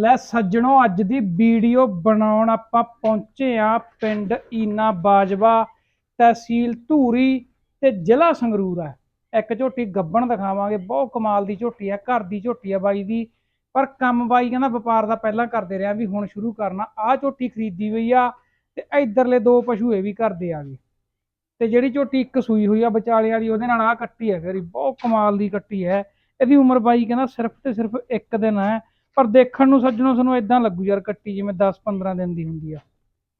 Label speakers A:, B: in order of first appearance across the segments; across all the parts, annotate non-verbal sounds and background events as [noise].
A: ਲੈ ਸੱਜਣੋ, ਅੱਜ ਦੀ ਵੀਡੀਓ ਬਣਾਉਣ ਆਪਾਂ ਪਹੁੰਚੇ ਆ ਪਿੰਡ ਈਨਾ ਬਾਜਵਾ ਤਹਿਸੀਲ ਧੂਰੀ ਤੇ ਜ਼ਿਲ੍ਹਾ ਸੰਗਰੂਰ ਆ ਇੱਕ ਝੋਟੀ ਗੱਬਣ ਦਿਖਾਵਾਂਗੇ, ਬਹੁਤ ਕਮਾਲ ਦੀ ਝੋਟੀ ਆ ਘਰ ਦੀ ਝੋਟੀ ਆ ਬਾਈ ਦੀ। ਪਰ ਕੰਮ ਬਾਈ ਕਹਿੰਦਾ ਵਪਾਰ ਦਾ ਪਹਿਲਾਂ ਕਰਦੇ ਰਿਹਾ ਵੀ ਹੁਣ ਸ਼ੁਰੂ ਕਰਨਾ। ਆਹ ਝੋਟੀ ਖਰੀਦੀ ਹੋਈ ਆ ਤੇ ਇਧਰਲੇ ਦੋ ਪਸ਼ੂ ਇਹ ਵੀ ਕਰਦੇ ਆ ਗਏ ਤੇ ਜਿਹੜੀ ਝੋਟੀ ਇੱਕ ਸੂਈ ਹੋਈ ਆ ਵਿਚਾਲੇ ਵਾਲੀ, ਉਹਦੇ ਨਾਲ ਆ ਕੱਟੀ ਹੈ ਫੇਰੀ ਬਹੁਤ ਕਮਾਲ ਦੀ ਕੱਟੀ ਹੈ। ਇਹਦੀ ਉਮਰ ਬਾਈ ਕਹਿੰਦਾ ਸਿਰਫ ਤੇ ਸਿਰਫ ਇੱਕ ਦਿਨ ਹੈ। ਪਰ ਦੇਖਣ ਨੂੰ ਸੱਜਣੋ ਸਾਨੂੰ ਇਦਾਂ ਲੱਗੂ ਯਾਰ ਕੱਟੀ ਜਿਵੇਂ 10-15 ਦਿਨ ਦੀ ਹੁੰਦੀ ਆ।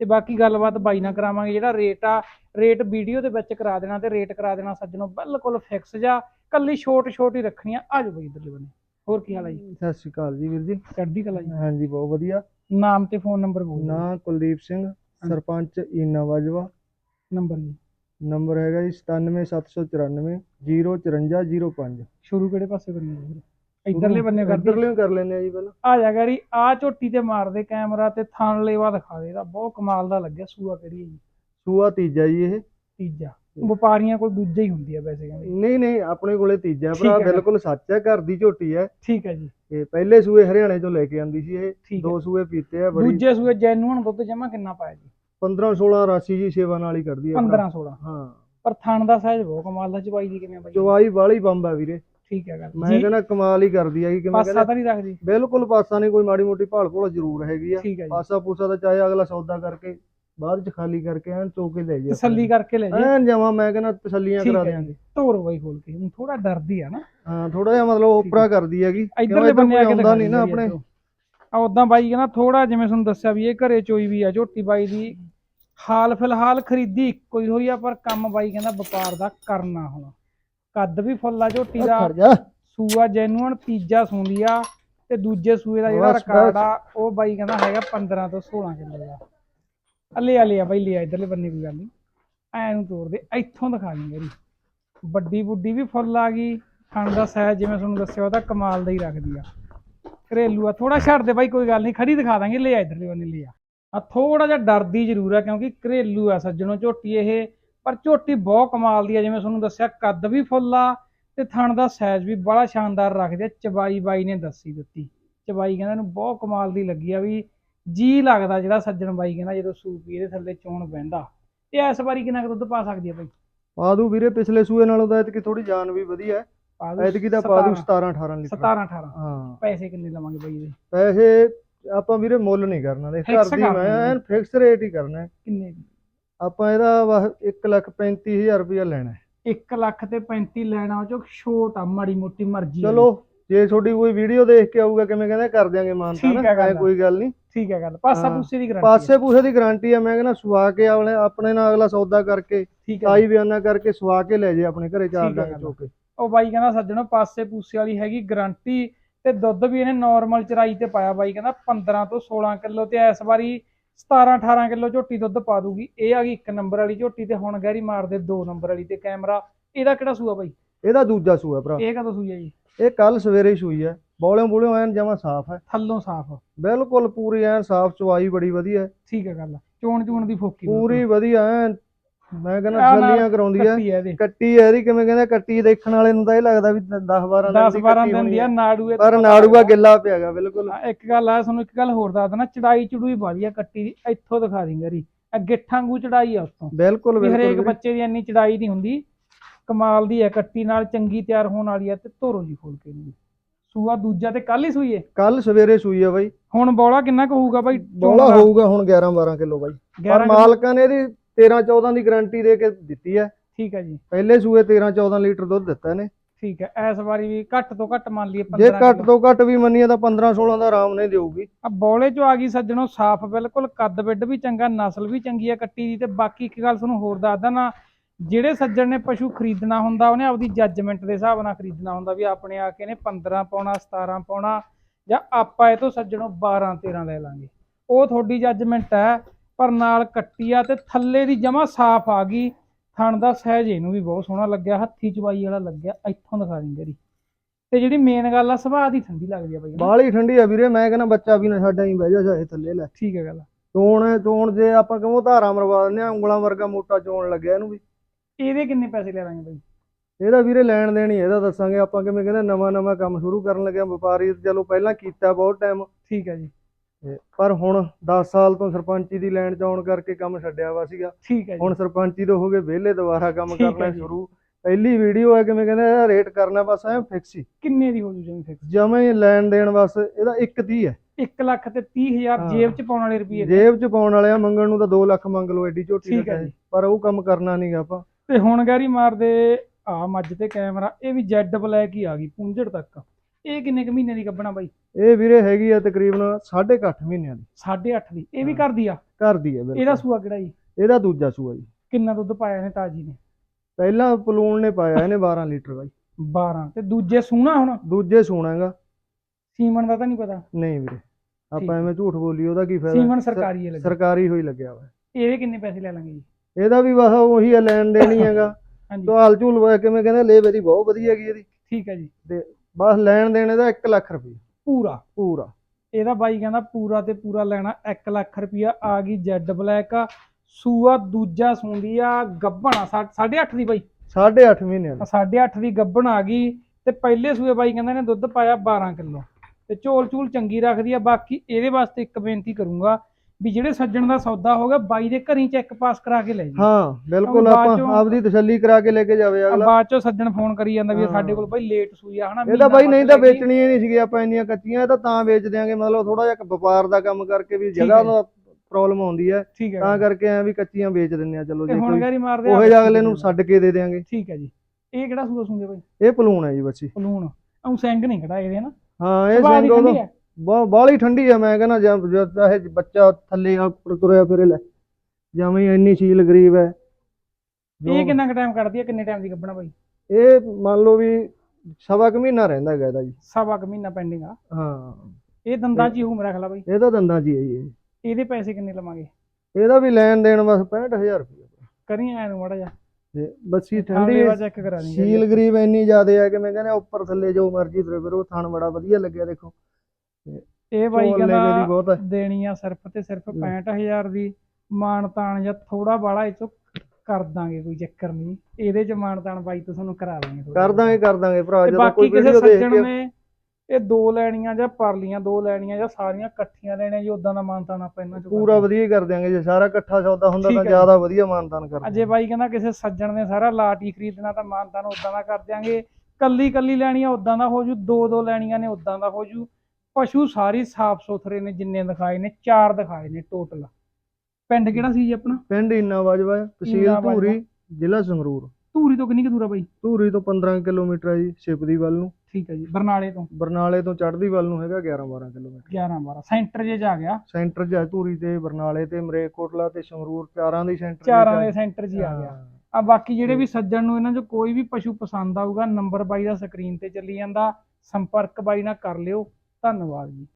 A: ਤੇ ਬਾਕੀ ਗੱਲਬਾਤ ਬਾਈ ਨਾਲ ਕਰਾਵਾਂਗੇ ਜਿਹੜਾ ਰੇਟ ਆ ਰੇਟ ਵੀਡੀਓ ਦੇ ਵਿੱਚ ਕਰਾ ਦੇਣਾ ਤੇ ਰੇਟ ਕਰਾ ਦੇਣਾ ਸੱਜਣੋ ਬਿਲਕੁਲ ਫਿਕਸ ਜਾ। ਕੱਲੀ ਛੋਟ ਛੋਟ ਹੀ ਰੱਖਣੀ ਆ। ਆ ਜਾਓ ਬਾਈ ਇਧਰਲੇ ਬੰਨੇ। ਹੋਰ ਕੀ ਹਾਲ ਹੈ ਜੀ?
B: ਸਤਿ ਸ਼੍ਰੀ ਅਕਾਲ ਜੀ ਵੀਰ ਜੀ।
A: ਚੜ੍ਹਦੀ ਕਲਾ ਜੀ।
B: ਹਾਂਜੀ ਬਹੁਤ ਵਧੀਆ।
A: ਨਾਮ ਤੇ ਫੋਨ ਨੰਬਰ ਬੋਲ
B: ਨਾਂ ਕੁਲਦੀਪ ਸਿੰਘ ਸਰਪੰਚ ਈਨਾ ਵਾਜਵਾ।
A: ਨੰਬਰ ਜੀ।
B: ਨੰਬਰ ਹੈਗਾ ਜੀ 97794 05405
A: ਸ਼ੁਰੂ ਕਿਹੜੇ ਪਾਸੇ ਕਰੀਏ ਜੀ ਇਧਰਲੇ ਬੰਨੇ ਕਰ
B: ਇਧਰਲੇ ਕਰ ਲੈਂਦੇ ਆ ਜੀ ਪਹਿਲਾਂ।
A: ਆ ਜਾ ਗਰੀ ਆ ਝੋਟੀ ਤੇ ਮਾਰਦੇ ਕੈਮਰਾ ਤੇ ਥਣ ਲੇਵਾ ਦਿਖਾ ਦੇ ਇਹਦਾ। ਬਹੁਤ ਕਮਾਲ ਦਾ ਲੱਗਿਆ ਸੂਆ ਕਿਹੜੀ ਹੈ ਜੀ।
B: ਸੂਆ ਤੀਜਾ ਜੀ ਇਹ।
A: ਤੀਜਾ। ਵਪਾਰੀਆਂ ਕੋਲ ਦੂਜਾ ਹੀ ਹੁੰਦੀ ਆ ਵੈਸੇ ਕਹਿੰਦੇ।
B: ਨਹੀਂ ਨਹੀਂ ਆਪਣੇ ਕੋਲੇ ਤੀਜਾ
A: ਠੀਕ
B: ਭਰਾ
A: ਹੈ।
B: ਬਿਲਕੁਲ ਸੱਚ ਹੈ ਘਰ ਦੀ ਝੋਟੀ ਹੈ
A: ਠੀਕ ਹੈ ਜੀ।
B: ਇਹ ਪਹਿਲੇ ਸੂਏ ਹਰਿਆਣੇ ਤੋਂ ਲੈ ਕੇ ਆਂਦੀ ਸੀ ਇਹ। ਦੋ ਸੂਏ ਪੀਤੇ ਆ ਬੜੀ
A: ਦੂਜੇ ਸੂਏ ਜੈਨੂਨ ਦੁੱਧ ਜਮਾ ਕਿੰਨਾ ਪਾਇਆ ਜੀ?
B: 15 16 ਰਾਸ਼ੀ ਜੀ ਸੇਵਾ ਨਾਲ ਹੀ ਕਰਦੀ ਹੈ
A: 15 16
B: ਹਾਂ।
A: ਪਰ ਥਣ ਦਾ ਸਾਈਜ਼ ਬਹੁਤ ਕਮਾਲ ਦਾ ਚਵਾਈ ਦੀ ਕਿਵੇਂ ਬਾਈ?
B: ਚਵਾਈ ਵਾਲੀ ਬੰਬ ਆ ਵੀਰੇ।
A: ਠੀਕ ਹੈ ਗੱਲ।
B: ਮੈਂ
A: ਜੀ।
B: ਕਹਿੰਦਾ ਕਮਾਲ ਹੀ ਕਰਦੀ ਆ ਕਿ ਕਿਵੇਂ
A: ਪਾਸਾ ਤਾਂ ਨਹੀਂ ਰੱਖਦੀ।
B: ਬਿਲਕੁਲ ਪਾਸਾ ਨਹੀਂ ਕੋਈ ਮਾੜੀ ਮੋਟੀ ਭਾਲ ਭੋਲ ਜ਼ਰੂਰ ਹੈਗੀ ਆ।
A: ਠੀਕ ਹੈ ਜੀ।
B: ਪਾਸਾ ਪੂਸਾ ਤਾਂ ਚਾਹੇ ਅਗਲਾ ਸੌਦਾ ਕਰਕੇ ਬਾਅਦ ਚ ਖਾਲੀ ਕਰਕੇ ਐਨ ਚੋ ਕੇ ਲੈ ਜਾ
A: ਤਸੱਲੀ ਕਰਕੇ ਲੈ ਜੀ
B: ਐਨ ਜਮਾ ਮੈਂ ਕਹਿੰਦਾ ਤਸੱਲੀਆਂ
A: ਠੀਕ
B: ਕਰਾ
A: ਹੈ
B: ਦਿਆਂਗੇ।
A: ਧੋਰ ਬਾਈ ਖੋਲ ਕੇ। ਹੁਣ ਥੋੜਾ ਡਰਦੀ ਆ ਨਾ।
B: ਹਾਂ ਥੋੜਾ ਜਿਹਾ ਮਤਲਬ ਉਪਰਾ ਕਰਦੀ ਹੈਗੀ। ਕਿਉਂ
A: ਇਧਰਲੇ
B: ਇੱਧਰ
A: ਬੰਨੇ ਆ
B: ਕੋਈ
A: ਕੇ
B: ਆਉਂਦਾ ਨਹੀਂ ਨਾ ਆਪਣੇ।
A: ਆ ਉਦਾਂ ਬਾਈ ਕਹਿੰਦਾ ਥੋੜਾ ਜਿਵੇਂ ਤੁਹਾਨੂੰ ਦੱਸਿਆ ਵੀ ਇਹ ਘਰੇ ਚੋਈ ਵੀ ਆ ਝੋਟੀ ਬਾਈ ਦੀ। ਹਾਲ ਫਿਲਹਾਲ ਖਰੀਦੀ ਇੱਕੋ ਹੀ ਹੋਈ ਆ ਪਰ ਕੰਮ ਬਾਈ ਕਹਿੰਦਾ ਵਪਾਰ ਦਾ ਕਰਨਾ ਹੁਣ। ਕੱਦ ਵੀ ਫੁੱਲ ਆ ਝੋਟੀ ਦਾ।
B: ਖੜ ਜਾ।
A: ਸੂਆ ਜੈਨੂਅਨ ਤੀਜਾ ਸੂੰਦੀ ਆ ਤੇ ਦੂਜੇ ਸੂਏ ਦਾ ਜਿਹੜਾ
B: ਬਸ,
A: ਰਿਕਾਰਡ
B: ਬਸ।
A: ਆ ਉਹ ਬਾਈ ਕਹਿੰਦਾ ਹੈਗਾ 15 ਤੋਂ 16 ਕਿਲੋ ਦਾ। ਅੱਲੇ ਆਲੇ ਆ ਬਾਈ ਲਿਆ ਇਧਰਲੇ ਬੰਨੇ ਕੋਈ ਗੱਲ ਨਹੀਂ ਐ ਨੂੰ ਤੋੜ ਦੇ ਇੱਥੋਂ ਦਿਖਾ ਦੀ ਮੇਰੀ। ਵੱਡੀ ਬੁੱਡੀ ਵੀ ਫੁੱਲ ਆ ਗਈ ਖਾਣ ਦਾ ਸਾਈਜ਼ ਜਿਵੇਂ ਤੁਹਾਨੂੰ ਦੱਸਿਆ ਉਹਦਾ ਕਮਾਲ ਦਾ ਹੀ ਰੱਖਦੀ ਆ। ਘਰੇਲੂ ਆ ਥੋੜਾ ਛੱਡ ਦੇ ਬਾਈ ਕੋਈ ਗੱਲ ਨਹੀਂ ਖੜੀ ਦਿਖਾ ਦਾਂਗੇ ਲੈ ਆ ਇਧਰਲੇ ਬੰਨੇ ਲੈ ਆ। ਆ ਥੋੜਾ ਜਿਹਾ ਡਰਦੀ ਜ਼ਰੂਰ ਆ ਕਿਉਂਕਿ ਘਰੇਲੂ ਆ ਸੱਜਣੋ ਝੋਟੀ ਇਹ। ਪਰ ਝੋਟੀ ਬਹੁਤ ਕਮਾਲ ਦੀ ਆ ਜਿਵੇਂ ਤੁਹਾਨੂੰ ਦੱਸਿਆ ਕੱਦ ਵੀ ਫੁੱਲ ਆ ਤੇ ਥਣ ਦਾ ਸਾਈਜ਼ ਵੀ ਬੜਾ ਸ਼ਾਨਦਾਰ ਰੱਖਦੇ ਆ। ਚਬਾਈ ਬਾਈ ਨੇ ਦੱਸੀ ਦਿੱਤੀ। ਚਬਾਈ ਕਹਿੰਦਾ ਇਹਨੂੰ ਬਹੁਤ ਕਮਾਲ ਦੀ ਲੱਗੀ ਆ ਵੀ ਜੀ ਲੱਗਦਾ ਜਿਹੜਾ ਸੱਜਣ ਬਾਈ ਕਹਿੰਦਾ ਜਦੋਂ ਸੂਪੀ ਇਹਦੇ ਥੱਲੇ ਚੋਣ ਬਹਿੰਦਾ। ਤੇ ਇਸ ਵਾਰੀ ਕਿੰਨਾ ਕੁ ਦੁੱਧ ਪਾ ਸਕਦੀ ਆ ਬਾਈ?
B: ਪਾ ਦੂ ਵੀਰੇ ਪਿਛਲੇ ਸੂਏ ਨਾਲੋਂ ਤਾਂ ਐਤਕੀ ਥੋੜੀ ਜਾਨ ਵੀ ਵਧੀਆ
A: ਦੂ
B: ਐਤਕੀ ਦੂ 17 18 ਲੀਟਰ।
A: 17 18
B: ਹਾਂ।
A: ਪੈਸੇ ਕਿੰਨੇ ਲਵਾਂਗੇ ਬਾਈ ਇਹਦੇ?
B: ਪੈਸੇ ਆਪਾਂ ਵੀਰੇ ਮੁੱਲ ਨਹੀਂ ਕਰਨਾ। ਦੇ ਘਰ ਦੀ ਮੈਂ। ਐਨ ਫਿਕਸ ਰੇਟ ਹੀ ਕਰਨਾ ਹੈ।
A: ਕਿੰਨੇ?
B: ਆਪਾਂ ਇਹਦਾ 1 ਲੱਖ 35000 ਰੁਪਇਆ ਲੈਣਾ ਹੈ।
A: 1 ਲੱਖ ਤੇ 35 ਲੈਣਾ ਉਹ ਚੋਂ ਛੋਟ ਆ ਮਾੜੀ ਮੋਟੀ ਮਰਜ਼ੀ ਆ
B: ਚਲੋ ਜੇ ਤੁਹਾਡੀ ਕੋਈ ਵੀਡੀਓ ਦੇਖ ਕੇ ਆਊਗਾ ਕਿਵੇਂ ਕਹਿੰਦੇ ਕਰ ਦਿਆਂਗੇ
A: ਠੀਕ ਹੈ
B: ਨਾ
A: ਗੱਲ
B: ਕੋਈ ਗੱਲ ਨਹੀਂ
A: ਠੀਕ ਹੈ ਗੱਲ ਪਾਸਾ
B: ਹਾਂ।
A: ਪੂਸੇ ਦੀ ਗਰੰਟੀ
B: ਪਾਸੇ ਪੂਸੇ ਦੀ ਗਾਰੰਟੀ ਆ ਮੈਂ ਕਹਿੰਦਾ ਸਵਾ ਕੇ ਆਪਣੇ ਆਪਣੇ ਨਾਲ ਅਗਲਾ ਸੌਦਾ ਕਰਕੇ
A: ਠੀਕ ਹੈ
B: ਤਾਈ ਬਿਆਨਾ ਕਰਕੇ ਸਵਾ ਕੇ ਲੈ ਜੇ ਆਪਣੇ ਘਰੇ ਚਾਰ
A: ਠੀਕ ਹੈ
B: ਦਾਂਗੇ
A: ਗੱਲ।
B: ਚੋਕੇ
A: ਉਹ ਬਾਈ ਕਹਿੰਦਾ ਸੱਜਣੋ ਪਾਸੇ ਪੂਸੇ ਵਾਲੀ ਹੈਗੀ ਗਰੰਟੀ ਤੇ ਦੁੱਧ ਵੀ ਇਹਨੇ ਨਾਰਮਲ ਚਰਾਈ ਤੇ ਪਾਇਆ ਬਾਈ ਕਹਿੰਦਾ 15 ਤੋਂ 16 ਕਿਲੋ ਤੇ ਇਸ ਵਾਰੀ 17 18 ਕਿਲੋ ਝੋਟੀ ਦੁੱਧ ਪਾ ਦੂਗੀ। ਇਹ ਆ ਗਈ ਇੱਕ ਨੰਬਰ ਵਾਲੀ ਝੋਟੀ ਤੇ ਹੁਣ ਗਹਿਰੀ ਮਾਰਦੇ ਦੋ ਨੰਬਰ ਵਾਲੀ ਤੇ ਕੈਮਰਾ। ਇਹਦਾ ਕਿਹੜਾ ਸੂਆ ਬਾਈ?
B: ਇਹਦਾ ਦੂਜਾ ਸੂਆ ਭਰਾ।
A: ਇਹ ਕਦੋਂ ਸੂਈ ਆ ਜੀ?
B: ਇਹ ਕੱਲ ਸਵੇਰੇ ਹੀ ਸੂਈ ਹੈ ਬੋਲਿਓ ਬੋਲਿਓ ਐਨ ਜਮਾ ਸਾਫ਼ ਹੈ
A: ਥੱਲੋਂ ਸਾਫ਼
B: ਬਿਲਕੁਲ ਪੂਰੀ ਐਨ ਸਾਫ਼ ਚਵਾਈ ਬੜੀ ਵਧੀਆ। ਹੈ
A: ਠੀਕ ਹੈ ਗੱਲ। ਚੋਣ ਚੂਣ ਦੀ ਫੋਕੀ
B: ਪੂਰੀ ਵਧੀਆ ਐਨ ਮੈਂ ਕਹਿੰਦਾ ਛੱਲੀਆਂ ਕਰਾਉਂਦੀ ਹੈ
A: ਕੱਟੀ ਹੈ ਇਹਦੇ।
B: ਕਿਵੇਂ ਕਹਿੰਦਾ ਕੱਟੀ ਦੇਖਣ ਵਾਲੇ ਨੂੰ ਤਾਂ ਇਹ ਲੱਗਦਾ ਵੀ 10 12
A: 10 12 ਦਿਨ ਦੀ ਆ। ਨਾੜੂ
B: ਪਰ ਨਾੜੂਆ ਗਿੱਲਾ ਪਿਆਗਾ ਬਿਲਕੁਲ।
A: ਇੱਕ ਗੱਲ ਆ ਤੁਹਾਨੂੰ ਇੱਕ ਗੱਲ ਹੋਰ ਦੱਸ ਦਣਾ ਚੜਾਈ ਚੜੂਈ ਵਧੀਆ ਕੱਟੀ ਦੀ ਇੱਥੋਂ ਦਿਖਾ ਦੀ ਆ ਗਿੱਠਾਂ ਵਾਂਗੂ ਚੜਾਈ ਆ ਉਤੋਂ।
B: ਬਿਲਕੁਲ
A: ਹਰੇਕ
B: ਬਿਲਕੁਲ। ਵੀਰੇ।
A: ਬੱਚੇ ਦੀ ਇੰਨੀ ਚੜਾਈ ਨਹੀਂ ਹੁੰਦੀ। ਕਮਾਲ ਦੀ ਹੈ ਕੱਟੀ ਨਾਲ ਚੰਗੀ ਤਿਆਰ ਹੋਣ ਵਾਲੀ ਹੈ ਤੇ ਧੋਰੋ ਜੀ ਖੋਲ ਕੇ ਇਹਨੂੰ ਸੂਆ ਦੂਜਾ ਤੇ ਕੱਲ ਹੀ ਸੂਈ ਹੈ
B: ਕੱਲ ਸਵੇਰੇ ਸੂਈ ਆ ਬਾਈ।
A: ਹੁਣ ਬੋਲਾ ਕਿੰਨਾ ਕੁ ਹੋਊਗਾ ਬਾਈ?
B: ਬੋਲਾ ਹੋਊਗਾ ਹੁਣ 11 12 ਕਿਲੋ ਬਾਈ। ਪਰ
A: 11
B: ਮਾਲਕਾਂ ਨੇ ਇਹਦੀ 13 14 ਦੀ ਗਾਰੰਟੀ ਦੇ ਕੇ ਦਿੱਤੀ ਹੈ।
A: ਠੀਕ ਹੈ ਜੀ।
B: ਪਹਿਲੇ ਸੂਏ 13 14 ਲੀਟਰ ਦੁੱਧ ਦਿੱਤਾ ਨੇ
A: ਠੀਕ ਹੈ ਇਸ ਵਾਰੀ ਵੀ ਘੱਟ ਤੋਂ ਘੱਟ ਮੰਨ ਲਈਏ
B: ਜੇ
A: 15
B: ਘੱਟ ਤੋਂ ਘੱਟ ਵੀ ਮੰਨੀਏ ਤਾਂ 15 16 ਦਾ ਆਰਾਮ ਨਹੀਂ ਦੇਊਗੀ।
A: ਆ ਬੋਲੇ ਚੋਂ ਆ ਗਈ ਸੱਜਣੋ ਸਾਫ਼ ਬਿਲਕੁਲ ਕੱਦ ਬਿੱਡ ਵੀ ਚੰਗਾ ਨਸਲ ਵੀ ਚੰਗੀ ਹੈ ਕੱਟੀ ਦੀ ਤੇ ਬਾਕੀ ਇੱਕ ਗੱਲ ਤੁਹਾਨੂੰ ਹੋਰ ਦੱਸਦਾ ਨਾ ਜਿਹੜੇ ਸੱਜਣ ਨੇ ਪਸ਼ੂ ਖਰੀਦਣਾ ਹੁੰਦਾ ਉਹਨੇ ਆਪਦੀ ਜੱਜਮੈਂਟ ਦੇ ਹਿਸਾਬ ਨਾਲ ਖਰੀਦਣਾ ਹੁੰਦਾ ਵੀ ਆਪਣੇ ਆ ਕੇ ਨੇ 15 ਪਾਉਣਾ 17 ਪਾਉਣਾ ਜਾਂ ਆਪਾਂ ਇਹ ਤੋਂ ਸੱਜਣੋ 12 13 ਲੈ ਲਾਂਗੇ। ਉਹ ਤੁਹਾਡੀ ਜੱਜਮੈਂਟ ਹੈ ਪਰ ਨਾਲ ਕੱਟੀ ਆ ਤੇ ਥੱਲੇ ਦੀ ਜਮਾ ਸਾਫ਼ ਆ ਗਈ। ਥਣ ਦਾ ਸਹਿਜ ਇਹਨੂੰ ਵੀ ਬਹੁਤ ਸੋਹਣਾ ਲੱਗਿਆ ਹੱਥੀ ਚਵਾਈ ਵਾਲਾ ਲੱਗਿਆ ਇੱਥੋਂ ਦਿਖਾ ਦਿੰਦੇ ਰੀ ਤੇ ਜਿਹੜੀ ਮੇਨ ਗੱਲ ਆ ਸੁਭਾਅ ਦੀ ਠੰਡੀ ਲੱਗਦੀ ਆ ਬਾਈ। ਨਾ।
B: ਬਾਹਲੀ ਠੰਡੀ ਆ ਵੀਰੇ ਮੈਂ ਕਹਿੰਦਾ ਬੱਚਾ ਵੀ ਨਾ ਸਾਡਾ ਹੀ ਬਹਿ ਜਾ ਚਾਹੇ ਥੱਲੇ ਲੈ।
A: ਠੀਕ ਹੈ ਗੱਲ
B: ਚੋਣ ਚੋਣ ਜੇ ਆਪਾਂ ਕਹੋ ਧਾਰਾ ਮਰਵਾ ਦਿੰਦੇ ਆ ਉਂਗਲਾਂ ਵਰਗਾ ਮੋਟਾ ਚੋਣ ਲੱਗਿਆ ਇਹਨੂੰ ਵੀ।
A: ਇਹਦੇ ਕਿੰਨੇ ਪੈਸੇ ਲੈ ਲਾਂਗੇ ਬਾਈ?
B: ਇਹਦਾ ਵੀਰੇ ਲੈਣ ਦੇਣ ਹੀ ਇਹਦਾ ਦੱਸਾਂਗੇ ਆਪਾਂ ਕਿਵੇਂ ਕਹਿੰਦੇ ਨਵਾਂ ਨਵਾਂ ਕੰਮ ਸ਼ੁਰੂ ਕਰਨ ਲੱਗਿਆ ਵਪਾਰੀ ਚਲੋ ਪਹਿਲਾਂ ਕੀਤਾ ਬਹੁਤ ਟਾਈਮ
A: ਠੀਕ ਹੈ ਜੀ।
B: ਪਰ ਹੁਣ 10 ਸਾਲ ਤੋਂ ਸਰਪੰਚੀ ਦੀ ਲੈਣ ਚ ਆਉਣ ਕਰਕੇ ਕੰਮ ਛੱਡਿਆ ਵਾ ਸੀਗਾ।
A: ਠੀਕ ਹੈ ਜੀ।
B: ਹੁਣ ਸਰਪੰਚੀ ਤੋਂ ਹੋ ਗਏ ਵਿਹਲੇ ਦੁਬਾਰਾ ਕੰਮ
A: ਠੀਕ ਹੈ
B: ਕਰਨਾ
A: ਜੀ।
B: ਸ਼ੁਰੂ। ਪਹਿਲੀ ਵੀਡੀਓ ਹੈ ਕਿਵੇਂ ਕਹਿੰਦੇ ਇਹਦਾ ਰੇਟ ਕਰਨਾ ਬਸ ਐ ਫਿਕਸ ਹੀ।
A: ਕਿੰਨੇ ਦੀ ਹੋ ਜੂ ਜਿਵੇਂ ਫਿਕਸ
B: ਜਮੇ ਲੈਣ ਦੇਣ ਬਸ ਇਹਦਾ 130 ਹੈ।
A: 1 ਲੱਖ ਤੇ 30000
B: ਹਾਂ।
A: ਜੇਬ ਚ ਪਾਉਣ ਵਾਲੇ ਰੁਪਏ
B: ਜੇਬ ਚ ਪਾਉਣ ਵਾਲਿਆ ਮੰਗਣ ਨੂੰ ਤਾਂ 2 ਲੱਖ ਮੰਗ ਲਓ ਐਡੀ ਝੋਟੀ
A: ਠੀਕ
B: ਦਾ
A: ਹੈ।
B: ਪਰ ਉਹ ਕੰਮ ਕਰਨਾ ਨਹੀਂਗਾ ਆਪਾਂ।
A: ਤੇ ਹੁਣ ਗੈਰੀ ਮਾਰਦੇ ਆ ਮੱਝ ਤੇ ਕੈਮਰਾ ਇਹ ਵੀ ਜੈਡ ਬਲੈਕ ਹੀ ਆ ਗਈ ਪੁੰਝੜ ਤੱਕ। ਇਹ ਕਿੰਨੇ ਕੁ ਮਹੀਨੇ ਦੀ ਗੱਬਣਾ ਬਾਈ?
B: ਇਹ ਵੀਰੇ ਹੈਗੀ ਆ ਤਕਰੀਬਨ 8.5 ਮਹੀਨਿਆਂ ਦੀ।
A: 8.5 ਦੀ। ਇਹ ਵੀ
B: ਹਾਂ।
A: ਕਰਦੀ ਆ?
B: ਘਰ ਦੀ ਹੈ
A: ਇਹਦਾ
B: ਬਿਲਕੁਲ
A: ਸੂਆ ਕਿਹੜਾ ਜੀ?
B: ਇਹਦਾ ਦੂਜਾ ਸੂਆ ਜੀ।
A: ਕਿੰਨਾ ਦੁੱਧ ਪਾਇਆ ਨੇ ਤਾਜੀ ਨੇ?
B: ਪਹਿਲਾਂ ਪਲੂਣ ਨੇ ਪਾਇਆ ਇਹਨੇ 12 ਲੀਟਰ ਬਾਈ।
A: 12 ਤੇ ਦੂਜੇ ਸੂਣਾ ਹੁਣ?
B: ਦੂਜੇ ਸੂਣਾ ਹੈਗਾ।
A: ਸੀਮਨ ਦਾ ਤਾਂ ਨਹੀਂ ਪਤਾ?
B: ਨਹੀਂ ਵੀਰੇ।
A: ਠੀਕ।
B: ਆਪਾਂ ਐਵੇਂ ਝੂਠ ਬੋਲੀ ਉਹਦਾ ਕੀ ਫਾਇਦਾ?
A: ਸੀਮਨ
B: ਸਰ-
A: ਸਰਕਾਰੀ ਹੈ ਲੱਗੀ
B: ਸਰਕਾਰੀ ਹੋਈ ਲੱਗਿਆ ਵਾ
A: ਇਹਦੇ ਕਿੰਨੇ ਪੈਸੇ ਲੈ ਲਾਂਗੇ ਜੀ?
B: ਇਹਦਾ ਵੀ ਬਸ ਉਹੀ ਆ ਲੈਣ ਦੇਣੀ [coughs] ਹੈਗਾ।
A: ਹਾਂਜੀ।
B: ਹਾਲ ਝੂਲ ਵਾ ਕਿਵੇਂ ਕਹਿੰਦੇ ਲੈ ਮੇਰੀ ਬਹੁਤ ਵਧੀਆ ਹੈਗੀ ਇਹਦੀ।
A: ਠੀਕ ਹੈ ਜੀ।
B: ਬਸ ਲੈਣ ਦੇਣ ਇਹਦਾ 1 ਲੱਖ ਰੁਪਏ
A: ਪੂਰਾ।
B: ਪੂਰਾ।
A: ਇਹਦਾ ਬਾਈ ਕਹਿੰਦਾ ਪੂਰਾ ਤੇ ਪੂਰਾ ਲੈਣਾ 1 ਲੱਖ ਰੁਪਿਆ ਆ ਗਈ ਜੈਡ ਬਲੈਕ ਆ ਸੂਆ ਦੂਜਾ ਸੂੰਦੀ ਆ ਗੱਬਣਾ 8.5 ਦੀ ਬਾਈ।
B: 8.5 ਮਹੀਨਿਆਂ ਦੀ
A: 8.5 ਦੀ ਗੱਬਣ ਆ ਗਈ ਤੇ ਪਹਿਲੇ ਸੂਏ ਬਾਈ ਕਹਿੰਦਾ ਨੇ ਦੁੱਧ ਪਾਇਆ 12 ਕਿਲੋ। ਤੇ ਝੋਲ ਝੂਲ ਚੰਗੀ ਰੱਖਦੀ ਆ ਬਾਕੀ ਇਹਦੇ ਵਾਸਤੇ ਇੱਕ ਬੇਨਤੀ ਕਰੂੰਗਾ ਵੀ ਜਿਹੜੇ ਸੱਜਣ ਦਾ ਸੌਦਾ ਹੋਗਾ ਬਾਈ ਦੇ ਘਰੀ ਚੈੱਕ ਪਾਸ ਕਰਾ ਕੇ ਲੈ ਜੀ
B: ਹਾਂ ਬਿਲਕੁਲ ਆਪਾਂ ਆਪਦੀ ਤਸੱਲੀ ਕਰਾ ਕੇ ਲੈ ਕੇ ਜਾਵੇ ਅਗਲਾ।
A: ਬਾਅਦ ਚੋਂ ਸੱਜਣ ਫੋਨ ਕਰੀ ਜਾਂਦਾ ਵੀ ਇਹ। ਸਾਡੇ ਕੋਲ ਬਾਈ ਲੇਟ ਸੂਈ ਆ ਹਨਾ
B: ਇਹਦਾ
A: ਮਹੀਨਾ
B: ਬਾਈ ਨਹੀਂ ਤਾਂ। ਵੇਚਣੀ ਨਹੀਂ ਸੀਗੀ ਆਪਾਂ ਇੰਨੀਆਂ ਕੱਚੀਆਂ ਇਹ ਤਾਂ ਤਾਂ ਵੇਚ ਦਿਆਂਗੇ ਮਤਲਬ ਥੋੜਾ ਜਿਹਾ ਵਪਾਰ ਦਾ ਕੰਮ ਕਰਕੇ ਵੀ ਜਗ੍ਹਾ। ਦਾ ਪ੍ਰੋਬਲਮ ਆਉਂਦੀ ਹੈ ਤਾਂ। ਕਰਕੇ ਐ ਵੀ ਕੱਚੀਆਂ ਵੇਚ ਦਿੰਨੇ ਆ ਚਲੋ
A: ਤੇ
B: ਜੇ ਕੋਈ ਉਹੇ ਜਿਹਾ ਅਗਲੇ ਨੂੰ ਛੱਡ ਕੇ ਦੇ ਦਿਆਂਗੇ।
A: ਠੀਕ ਹੈ ਜੀ। ਇਹ ਕਿਹੜਾ ਸੂਆ ਸੁੰਦੇ ਬਾਈ?
B: ਇਹ ਪਲੂਣ ਹੈ ਜੀ ਬੱਚੀ
A: ਪਲੂਣ ਉਹ ਸਿੰਘ ਨਹੀਂ ਖੜਾ ਇਹਦੇ ਨਾ
B: ਹਾਂ ਇਹ ਸਿੰਘ ਉਹਦਾ ਬਾਲੀ ਠੰਡੀ ਆ ਮੈਂ ਕਹਿੰਦਾ ਜਦ ਚਾਹੇ ਬੱਚਾ ਥੱਲੇ ਆ ਉੱਪਰ ਤੁਰਿਆ ਫਿਰੇ ਲੈ। ਜਮੇ ਇੰਨੀ ਸੀਲ ਗਰੀਬ ਹੈ ਜੋ-
A: ਇਹ ਕਿੰਨਾ ਕੁ ਟਾਈਮ ਕੱਢਦੀ ਹੈ ਕਿੰਨੇ ਟਾਈਮ ਦੀ ਗੱਬਣਾ ਬਾਈ?
B: ਇਹ ਮੰਨ ਲਓ ਵੀ ਸਵਾ ਕੁ ਮਹੀਨਾ ਰਹਿੰਦਾ ਹੈਗਾ ਇਹਦਾ ਜੀ।
A: ਸਵਾ ਕੁ ਮਹੀਨਾ ਪੈਂਡਿੰਗ ਆ।
B: ਹਾਂ।
A: ਇਹ ਦੰਦਾਂ 'ਚ ਹੀ ਹੂ ਮੇਰਾ ਖਲਾ ਬਾਈ।
B: ਇਹ ਤਾਂ ਦੰਦਾਂ 'ਚ ਹੀ ਜੀ ਇਹ।
A: ਇਹਦੇ ਪੈਸੇ ਕਿੰਨੇ ਲਵਾਂਗੇ?
B: ਇਹਦਾ ਵੀ ਲੈਣ ਦੇਣ ਬਸ 65000 ਰੁਪਏ
A: ਕਰੀ ਐ ਨੂੰ ਮੜਾ ਜਾ
B: ਤੇ ਬੱਸੀ ਠੰਡੀ
A: ਠੰਡੀ ਚੈੱਕ ਕਰਾ ਦੀ
B: ਸੀਲ ਗਰੀਬ ਇੰਨੀ ਜ਼ਿਆਦੇ ਆ ਕਿ ਮੈਂ ਕਹਿੰਦਾ ਉੱਪਰ ਥੱਲੇ ਜੋ ਮਰਜ਼ੀ ਤੁਰੇ ਫਿਰੋ ਥਣ ਬੜਾ ਵਧੀਆ ਲੱਗਿਆ ਦੇਖੋ।
A: ਇਹ ਬਾਈ
B: ਝੋਲ
A: ਕਹਿੰਦਾ
B: ਹੈ
A: ਦੇਣੀ ਆ ਸਿਰਫ ਤੇ ਸਿਰਫ 65000 ਦੀ। ਮਾਣ ਤਾਣ ਜਾਂ ਥੋੜਾ ਬਾਲਾ ਇਹ ਚੋਂ ਕਰ ਦਾਂਗੇ ਕੋਈ ਚੱਕਰ ਨਹੀਂ। ਇਹਦੇ ਚ ਮਾਣ ਤਾਣ ਬਾਈ ਤੋਂ ਤੁਹਾਨੂੰ ਕਰਾ ਦਾਂਗੇ ਥੋੜ੍ਹਾ
B: ਕਰ ਦਾਂਗੇ ਕਰ ਦਾਂਗੇ ਭਰਾ
A: ਤੇ
B: ਜਦੋਂ
A: ਬਾਕੀ
B: ਕੋਈ
A: ਕਿਸੇ
B: ਵੀਡੀਓ ਦੇਖ
A: ਸੱਜਣ
B: ਕੇ
A: ਨੇ ਇਹ ਦੋ ਲੈਣੀਆਂ ਜਾਂ ਪਰਲੀਆਂ ਦੋ ਲੈਣੀਆਂ ਜਾਂ ਸਾਰੀਆਂ ਇਕੱਠੀਆਂ ਲੈਣੀਆਂ ਜੀ ਉਦਾਂ ਦਾ ਮਾਣ ਤਾਣ ਆਪਾਂ ਇਹਨਾਂ ਚੋਂ
B: ਪੂਰਾ ਵਧੀਆ ਹੀ ਕਰ ਦਿਆਂਗੇ ਜੇ ਸਾਰਾ ਇਕੱਠਾ ਸੌਦਾ ਹੁੰਦਾ
A: ਠੀਕ
B: ਤਾਂ
A: ਹੈ।
B: ਜ਼ਿਆਦਾ ਵਧੀਆ ਮਾਨਦਾਨ ਕਰ
A: ਅਜੇ ਬਾਈ ਕਹਿੰਦਾ ਕਿਸੇ ਸੱਜਣ ਨੇ ਸਾਰਾ ਲਾਟ ਹੀ ਖਰੀਦਣਾ ਤਾਂ ਮਾਣ ਤਾਣ ਉਦਾਂ ਦਾ ਕਰ ਦਿਆਂਗੇ। ਕੱਲੀ ਕੱਲੀ ਲੈਣੀ ਆ ਉਦਾਂ ਦਾ ਹੋ ਜੂ ਦੋ ਦੋ ਲੈਣੀਆਂ ਨੇ ਉਦਾਂ ਦਾ ਹੋ ਜੂ। ਪਸ਼ੂ ਸਾਰੀ ਸਾਫ਼ ਸੁਥਰੇ ਨੇ ਜਿੰਨੇ ਦਿਖਾਏ ਨੇ ਚਾਰ ਦਿਖਾਏ ਨੇ ਟੋਟਲ ਪਿੰਡ ਕਿਹੜਾ ਸੀ ਜੀ ਆਪਣਾ?
B: ਪਿੰਡ ਇੰਨਾ ਵਾਜਵਾ ਤਹਿਸੀਲ
A: ਇੰਨਾ ਵਾਜਵਾ।
B: ਧੂਰੀ ਜ਼ਿਲ੍ਹਾ ਸੰਗਰੂਰ।
A: ਧੂਰੀ ਤੋਂ ਕਿੰਨੀ ਕੁ ਦੂਰ ਆ ਬਾਈ?
B: ਧੂਰੀ ਤੋਂ 15 ਕਿਲੋਮੀਟਰ ਹੈ ਜੀ ਸਿਪਦੀ ਵੱਲ ਨੂੰ।
A: ਠੀਕ ਹੈ ਜੀ ਬਰਨਾਲੇ ਤੋਂ?
B: ਬਰਨਾਲੇ ਤੋਂ ਚੜ੍ਹਦੀ ਵੱਲ ਨੂੰ ਹੈਗਾ 11 12 ਕਿਲੋਮੀਟਰ।
A: 11 12 ਸੈਂਟਰ ਜੇ ਜਾ ਗਿਆ।
B: ਸੈਂਟਰ ਜਾ ਧੂਰੀ ਤੇ ਬਰਨਾਲੇ ਤੇ ਮਰੇਕੋਟਲਾ ਤੇ ਸੰਗਰੂਰ ਚਾਰਾਂ ਦੀ ਸੈਂਟਰ
A: ਚਾਰਾਂ ਦੇ ਸੈਂਟਰ ਹੀ ਆ ਗਿਆ। ਆ ਬਾਕੀ ਜਿਹੜੇ ਵੀ ਸੱਜਣ ਨੂੰ ਇਹਨਾਂ 'ਚੋਂ ਕੋਈ ਵੀ ਪਸ਼ੂ ਪਸੰਦ ਆਊਗਾ ਨੰਬਰ ਬਾਈ ਦਾ ਸਕਰੀਨ ਤੇ ਚੱਲੀ ਜਾਂਦਾ। ਸੰਪਰਕ ਬਾਈ ਨਾਲ ਕਰ ਲਿਓ। ਧੰਨਵਾਦ ਜੀ।